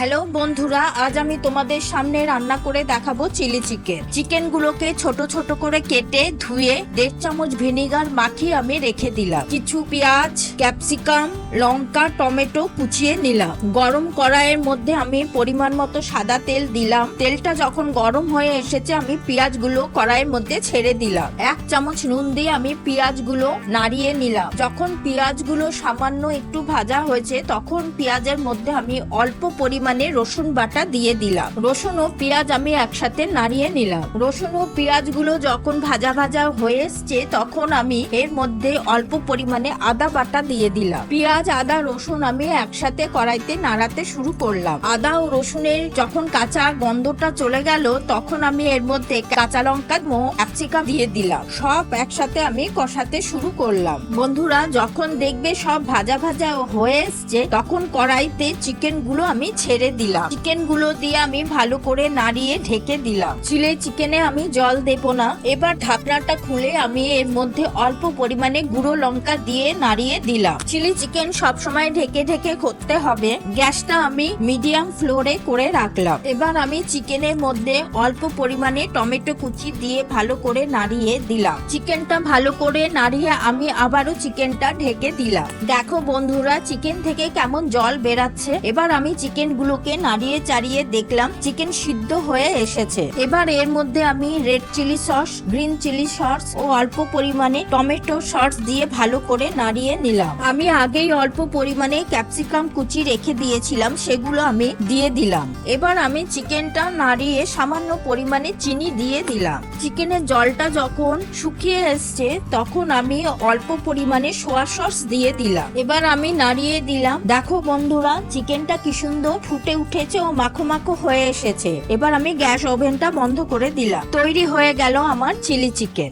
Hello বন্ধুরা, আজ আমি তোমাদের সামনে রান্না করে দেখাবো চিলি চিকেন। চিকেন গুলোকে ছোট ছোট করে কেটে ধুয়ে দেড় চামচ ভিনেগার মাখিয়ে আমি রেখে দিলাম। কিছু পেঁয়াজ, ক্যাপসিকাম, লঙ্কা, টমেটো কুচিয়ে নিলাম। গরম কড়াইয়ের মধ্যে আমি পরিমাণ মতো সাদা তেল দিলাম। তেলটা যখন গরম হয়ে এসেছে, আমি পেঁয়াজগুলো কড়াইয়ের মধ্যে ছেড়ে দিলাম। এক চামচ নুন দিয়ে আমি পেঁয়াজগুলো নাড়িয়ে নিলাম। যখন পেঁয়াজগুলো সামান্য একটু ভাজা হয়েছে, তখন পেঁয়াজের মধ্যে আমি অল্প পরিমাণে রসুন বাটা দিয়ে দিলাম। রসুন ও পেঁয়াজ আমি একসাথে নাড়িয়ে নিলাম। রসুন ও পেঁয়াজগুলো যখন ভাজা ভাজা হয়ে এসছে, তখন আমি এর মধ্যে অল্প পরিমাণে আদা বাটা দিয়ে দিলাম। পেঁয়াজ, আদা, রসুন আমি একসাথে কড়াইতে নাড়াতে শুরু করলাম। আদা ও রসুনের যখন কাঁচা গন্ধটা চলে গেল, তখন আমি এর মধ্যে কাঁচা লঙ্কা ও ক্যাপসিকাম দিয়ে দিলাম। সব একসাথে আমি কষাতে শুরু করলাম। বন্ধুরা, যখন দেখবে সব ভাজা ভাজা হয়ে এসছে, তখন কড়াইতে চিকেনগুলো আমি ছেড়ে দিলাম। চিকেনগুলো দিয়ে আমি ভালো করে নাড়িয়ে ঢেকে দিলাম। চিলে চিকেনে আমি জল দেব না। এবার ঢাকনাটা খুলে আমি এর মধ্যে অল্প পরিমাণে গুঁড়ো লঙ্কা দিয়ে নাড়িয়ে দিলাম। চিলি চিকেন সব সময় ঢেকে ঢেকে করতে হবে। গ্যাসটা আমি মিডিয়াম ফ্লোরে করে রাখলাম। এবার আমি চিকেনের মধ্যে অল্প পরিমাণে টমেটো কুচি দিয়ে ভালো করে নাড়িয়ে দিলাম। চিকেনটা ভালো করে নাড়িয়ে আমি আবারও চিকেনটা ঢেকে দিলাম। দেখো বন্ধুরা, চিকেন থেকে কেমন জল বেরাচ্ছে? এবার আমি চিকেন গুলোকে নাড়িয়ে চাড়িয়ে দেখলাম চিকেন সিদ্ধ হয়ে এসেছে। এবার এর মধ্যে আমি red chilli sauce, green chilli sauce ও অল্প পরিমাণে টমেটো সস দিয়ে ভালো করে নাড়িয়ে নিলাম। আমি আগেই অল্প পরিমাণে ক্যাপসিকাম কুচি রেখে দিয়েছিলাম, সেগুলো আমি দিয়ে দিলাম। এবার আমি চিকেনটা নাড়িয়ে সামান্য পরিমাণে চিনি দিয়ে দিলাম। চিকেনের জলটা যখন শুকিয়ে এসছে, তখন আমি অল্প পরিমাণে সোয়া সস দিয়ে দিলাম। এবার আমি নাড়িয়ে দিলাম। দেখো বন্ধুরা, চিকেনটা কি সুন্দর। ফুটে উঠেছে ও মাখো মাখো হয়ে এসেছে। এবার আমি গ্যাস ওভেনটা বন্ধ করে দিলাম। তৈরি হয়ে গেল আমার চিলি চিকেন।